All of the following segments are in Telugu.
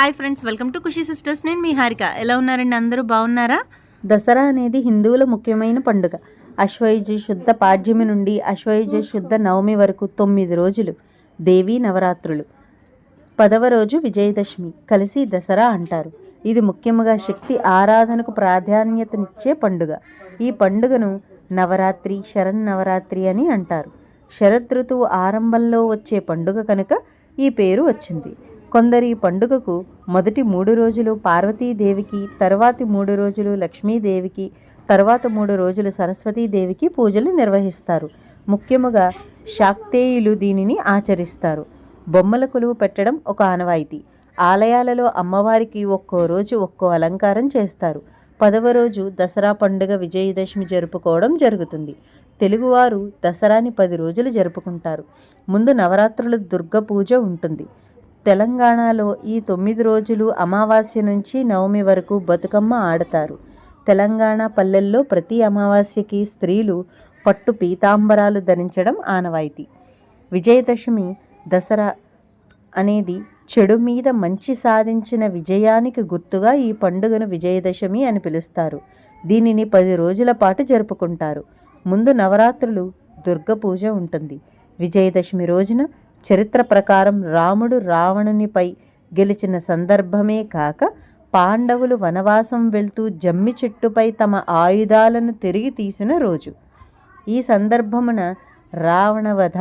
Hi friends welcome to Khushi sisters. నేను మీ హారిక. ఎలా ఉన్నారండి? అందరూ బాగున్నారా? దసరా అనేది హిందువుల ముఖ్యమైన పండుగ. అశ్వయుజ శుద్ధ పాడ్యమి నుండి అశ్వయుజ శుద్ధ నవమి వరకు తొమ్మిది రోజులు దేవీ నవరాత్రులు. పదవ రోజు విజయదశమి. కలిసి దసరా అంటారు. ఇది ముఖ్యంగా శక్తి ఆరాధనకు ప్రాధాన్యతనిచ్చే పండుగ. ఈ పండుగను నవరాత్రి శరన్నవరాత్రి అని అంటారు. శరదృతువు ఆరంభంలో వచ్చే పండుగ కనుక ఈ పేరు వచ్చింది. కొందరు ఈ పండుగకు మొదటి మూడు రోజులు పార్వతీదేవికి తర్వాతి మూడు రోజులు లక్ష్మీదేవికి తర్వాత మూడు రోజులు సరస్వతీదేవికి పూజలు నిర్వహిస్తారు. ముఖ్యముగా శాక్తేయులు దీనిని ఆచరిస్తారు. బొమ్మల కొలువు పెట్టడం ఒక ఆనవాయితీ. ఆలయాలలో అమ్మవారికి ఒక్కో రోజు ఒక్కో అలంకారం చేస్తారు. పదవ రోజు దసరా పండుగ విజయదశమి జరుపుకోవడం జరుగుతుంది. తెలుగువారు దసరాని పది రోజులు జరుపుకుంటారు. ముందు నవరాత్రుల దుర్గ పూజ ఉంటుంది. తెలంగాణలో ఈ తొమ్మిది రోజులు అమావాస్య నుంచి నవమి వరకు బతుకమ్మ ఆడతారు. తెలంగాణ పల్లెల్లో ప్రతి అమావాస్యకి స్త్రీలు పట్టు పీతాంబరాలు ధరించడం ఆనవాయితీ. విజయదశమి దసరా అనేది చెడు మీద మంచి సాధించిన విజయానికి గుర్తుగా ఈ పండుగను విజయదశమి అని పిలుస్తారు. దీనిని పది రోజుల పాటు జరుపుకుంటారు. ముందు నవరాత్రులు దుర్గ పూజ ఉంటుంది. విజయదశమి రోజున చరిత్ర ప్రకారం రాముడు రావణునిపై గెలిచిన సందర్భమే కాక పాండవులు వనవాసం వెళ్తూ జమ్మి చెట్టుపై తమ ఆయుధాలను తిరిగి తీసిన రోజు. ఈ సందర్భమున రావణవధ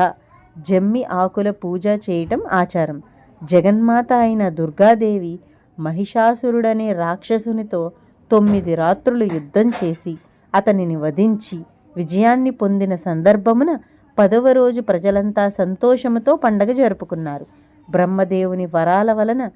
జమ్మి ఆకుల పూజ చేయటం ఆచారం. జగన్మాత అయిన దుర్గాదేవి మహిషాసురుడనే రాక్షసునితో తొమ్మిది రాత్రులు యుద్ధం చేసి అతనిని వధించి విజయాన్ని పొందిన సందర్భమున పదవ రోజు ప్రజలంతా సంతోషముతో పండగ జరుపుకున్నారు. బ్రహ్మదేవుని వరాల వలన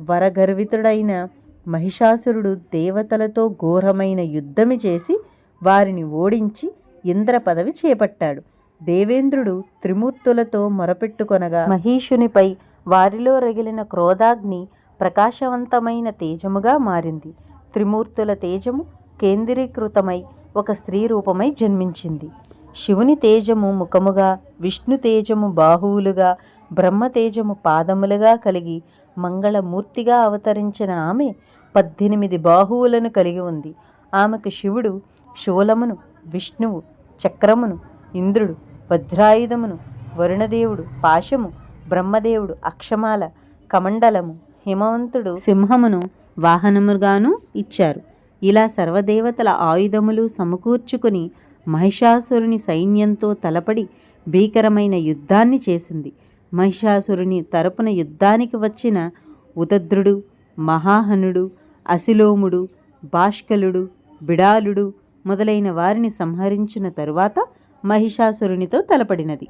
వరగర్వితుడైన మహిషాసురుడు దేవతలతో ఘోరమైన యుద్ధమి చేసి వారిని ఓడించి ఇంద్ర పదవి చేపట్టాడు. దేవేంద్రుడు త్రిమూర్తులతో మొరపెట్టుకొనగా మహీషునిపై వారిలో రగిలిన క్రోధాగ్ని ప్రకాశవంతమైన తేజముగా మారింది. త్రిమూర్తుల తేజము కేంద్రీకృతమై ఒక స్త్రీ రూపమై జన్మించింది. శివుని తేజము ముఖముగా విష్ణు తేజము బాహువులుగా బ్రహ్మ తేజము పాదములుగా కలిగి మంగళమూర్తిగా అవతరించిన ఆమె పద్దెనిమిది బాహువులను కలిగి ఉంది. ఆమెకు శివుడు శూలమును విష్ణువు చక్రమును ఇంద్రుడు వజ్రాయుధమును వరుణదేవుడు పాశము బ్రహ్మదేవుడు అక్షమాల కమండలము హిమవంతుడు సింహమును వాహనముగాను ఇచ్చారు. ఇలా సర్వదేవతల ఆయుధములు సమకూర్చుకుని మహిషాసురుని సైన్యంతో తలపడి భీకరమైన యుద్ధాన్ని చేసింది. మహిషాసురుని తరపున యుద్ధానికి వచ్చిన ఉదద్రుడు మహాహనుడు అసిలోముడు భాష్కలుడు బిడాలుడు మొదలైన వారిని సంహరించిన తరువాత మహిషాసురునితో తలపడినది.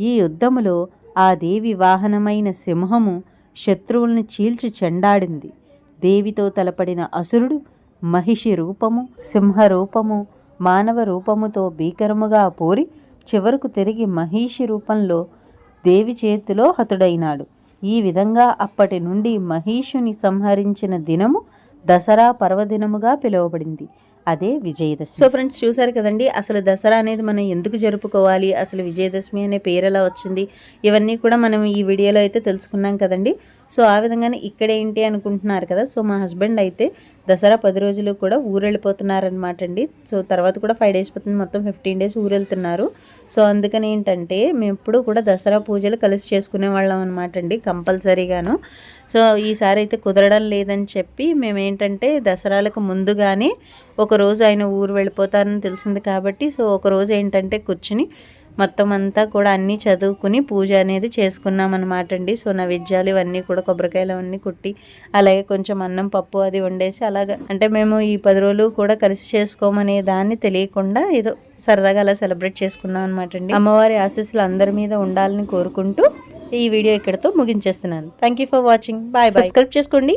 ఈ యుద్ధములో ఆ దేవి వాహనమైన సింహము శత్రువులను చీల్చి చెండాడింది. దేవితో తలపడిన అసురుడు మహిషి రూపము సింహ రూపము మానవ రూపముతో భీకరముగా పోరి చివరకు తిరిగి మహిషి రూపంలో దేవి చేతిలో హతుడైనాడు. ఈ విధంగా అప్పటి నుండి మహిషుని సంహరించిన దినము దసరా పర్వదినముగా పిలువబడింది. అదే విజయదశమి. సో ఫ్రెండ్స్ చూసారు కదండి అసలు దసరా అనేది మనం ఎందుకు జరుపుకోవాలి అసలు విజయదశమి అనే పేరు ఎలా వచ్చింది ఇవన్నీ కూడా మనం ఈ వీడియోలో అయితే తెలుసుకున్నాం కదండి. సో ఆ విధంగానే ఇక్కడ ఏంటి అనుకుంటున్నారు కదా సో మా హస్బెండ్ అయితే దసరా పది రోజులు కూడా ఊరు వెళ్ళిపోతున్నారనమాట అండి సో తర్వాత కూడా ఫైవ్ డేస్ పోతుంది మొత్తం ఫిఫ్టీన్ డేస్ ఊరు వెళ్తున్నారు సో అందుకని ఏంటంటే మేము ఎప్పుడు కూడా దసరా పూజలు కలిసి చేసుకునే వాళ్ళం అనమాట అండి కంపల్సరీగాను. సో ఈసారి అయితే కుదరడం లేదని చెప్పి మేము ఏంటంటే దసరాలకు ముందుగానే ఒకరోజు ఆయన ఊరు వెళ్ళిపోతారని తెలిసింది కాబట్టి సో ఒకరోజు ఏంటంటే కూర్చుని మొత్తం అంతా కూడా అన్నీ చదువుకుని పూజ అనేది చేసుకున్నాం అనమాట అండి సో నా విద్యాలు ఇవన్నీ కూడా కొబ్బరికాయలు అవన్నీ కుట్టి అలాగే కొంచెం అన్నం పప్పు అది వండేసి అలాగా అంటే మేము ఈ పది రోజులు కూడా కలిసి చేసుకోమనే దాన్ని తెలియకుండా ఏదో సరదాగా అలా సెలబ్రేట్ చేసుకున్నాం అనమాట అండి అమ్మవారి ఆశీస్సులు అందరి మీద ఉండాలని కోరుకుంటూ ఈ వీడియో ఇక్కడతో ముగించేస్తున్నాను. Thank you for watching bye bye subscribe చేసుకోండి.